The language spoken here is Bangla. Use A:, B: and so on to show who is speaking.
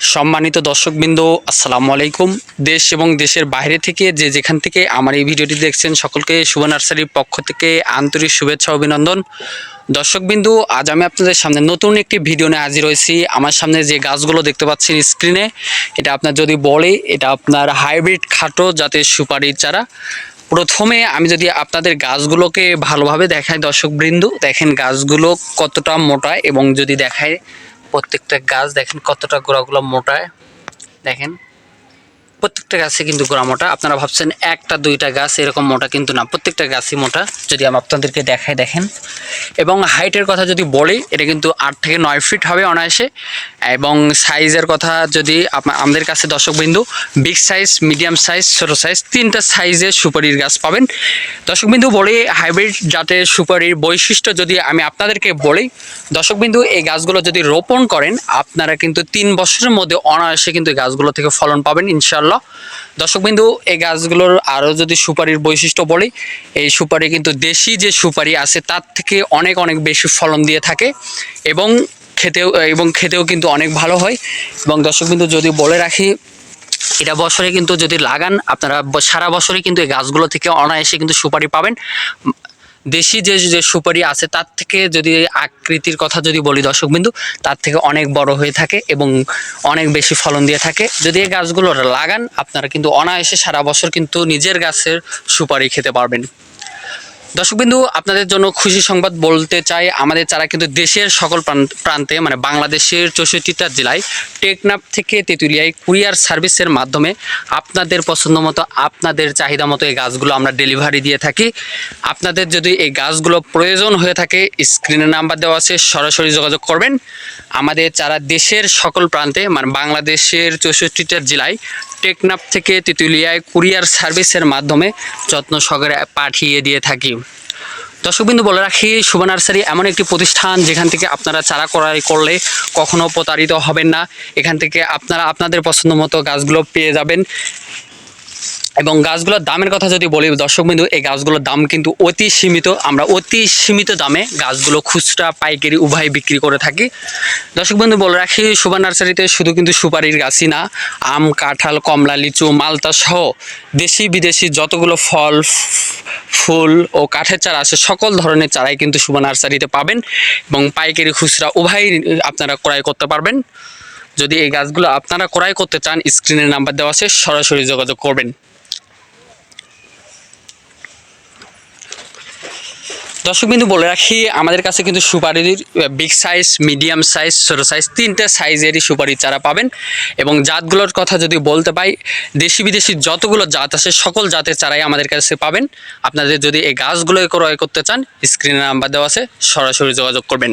A: সম্মানিত দর্শকবৃন্দ, আসসালামু আলাইকুম। দেশ এবং দেশের বাইরে থেকে যে যেখান থেকে আমার এই ভিডিওটি দেখছেন, সকলকে শুভ নার্সারির পক্ষ থেকে আন্তরিক শুভেচ্ছা, অভিনন্দন। দর্শকবিন্দু, আজ আমি আপনাদের সামনে নতুন একটি ভিডিও নিয়ে হাজির হয়েছি। আমার সামনে যে গাছগুলো দেখতে পাচ্ছেন স্ক্রিনে, এটা আপনার যদি বলে, এটা আপনার হাইব্রিড খাটো জাতের সুপারির চারা। প্রথমে আমি যদি আপনাদের গাছগুলোকে ভালোভাবে দেখাই, দর্শকবৃন্দু, দেখেন গাছগুলো কতটা মোটা এবং যদি দেখায় প্রত্যেকটা গাছ দেখেন কতটা গোড়াগুলো মোটায়। দেখেন। প্রত্যেকটা গাছে কিন্তু গোড়া মোটা। আপনারা ভাবছেন একটা, দুইটা গাছ এরকম মোটা কিন্তু না। প্রত্যেকটা গাছই মোটা, যদি আমি আপনাদেরকে দেখাই দেখেন। এবং হাইটের কথা যদি বলি, এটা কিন্তু আট থেকে নয় ফিট হবে অনায়াসে। এবং সাইজের কথা যদি আমাদের কাছে দর্শকবিন্দু, বিগ সাইজ, মিডিয়াম সাইজ, ছোটো সাইজ, তিনটা সাইজের সুপারির গাছ পাবেন। দর্শকবিন্দু, বলি হাইব্রিড জাতের সুপারির বৈশিষ্ট্য যদি আমি আপনাদেরকে বলি, দর্শকবিন্দু, এই গাছগুলো যদি রোপণ করেন, আপনারা কিন্তু তিন বছরের মধ্যে অনায়াসে কিন্তু গাছগুলো থেকে ফলন পাবেন ইনশাল্লাহ দর্শকবিন্দু, এই গাছগুলোর আরও যদি সুপারির বৈশিষ্ট্য বলি, এই সুপারি কিন্তু দেশি যে সুপারি আছে, তার থেকে অনেক অনেক বেশি ফলন দিয়ে থাকে এবং খেতেও এবং খেতেও কিন্তু অনেক ভালো হয়। এবং দর্শকবিন্দু, যদি বলে রাখি, এটা বছরে কিন্তু যদি লাগান, আপনারা সারা বছরই কিন্তু এই গাছগুলো থেকে অনায়াসে কিন্তু সুপারি পাবেন। দেশি যে যে সুপারি আছে, তার থেকে যদি আকৃতির কথা যদি বলি দর্শকবিন্দু, তার থেকে অনেক বড় হয়ে থাকে এবং অনেক বেশি ফলন দিয়ে থাকে। যদি এই গাছগুলো লাগান, আপনারা কিন্তু অনায়াসে সারা বছর কিন্তু নিজের গাছের সুপারি খেতে পারবেন। দর্শকবিন্দু, আপনাদের জন্য খুশি সংবাদ বলতে চাই, আমাদের চারা কিন্তু দেশের সকল প্রান- প্রান্তে মানে বাংলাদেশের চৌষট্টিটা জেলায় টেকনাফ থেকে তেঁতুলিয়ায় কুরিয়ার সার্ভিসের মাধ্যমে আপনাদের পছন্দ মতো, আপনাদের চাহিদা মতো এই গাছগুলো আমরা ডেলিভারি দিয়ে থাকি। আপনাদের যদি এই গাছগুলো প্রয়োজন হয়ে থাকে, স্ক্রিনে নাম্বার দেওয়া আছে, সরাসরি যোগাযোগ করবেন। আমাদের চারা দেশের সকল প্রান্তে মানে বাংলাদেশের চৌষট্টিটা জেলায় টেকনাফ থেকে তেঁতুলিয়ায় কুরিয়ার সার্ভিসের মাধ্যমে যত্ন সহকারে পাঠিয়ে দিয়ে থাকি। দর্শকবিন্দু, বলে রাখি শুভ নার্সারি এমন একটি প্রতিষ্ঠান যেখান থেকে আপনারা চারা করাই করলে কখনো প্রতারিত হবেন না। এখান থেকে আপনারা আপনাদের পছন্দ মতো গাছগুলো পেয়ে যাবেন। এবং গাছগুলোর দামের কথা যদি বলি দর্শকবিন্দু এই গাছগুলোর দাম কিন্তু অতি সীমিত। আমরা অতি সীমিত দামে গাছগুলো খুচরা, পাইকারি উভয় বিক্রি করে থাকি। দর্শকবন্ধু বলে রাখি সুবা নার্সারিতে শুধু কিন্তু সুপারির গাছই না, আম, কাঁঠাল, কমলা, লিচু, মালতা সহ দেশি বিদেশি যতগুলো ফল, ফুল ও কাঠের চারা আছে, সকল ধরনের চারাই কিন্তু সুবা নার্সারিতে পাবেন এবং পাইকারি খুচরা উভয় আপনারা ক্রয় করতে পারবেন। যদি এই গাছগুলো আপনারা ক্রয় করতে চান স্ক্রিনের নাম্বার দেওয়া আছে, সরাসরি যোগাযোগ করবেন। দর্শকবিন্দু বলে রাখি, আমাদের কাছে কিন্তু সুপারির বিগ সাইজ মিডিয়াম সাইজ ছোটো সাইজ তিনটে সাইজেরই সুপারির চারা পাবেন। এবং জাতগুলোর কথা যদি বলতে পাই, দেশি বিদেশি যতগুলো জাত আছে, সকল জাতের চারাই আমাদের কাছে পাবেন। আপনাদের যদি এই গাছগুলো ক্রয় করতে চান স্ক্রিনে নাম্বার দেওয়া আছে, সরাসরি যোগাযোগ করবেন।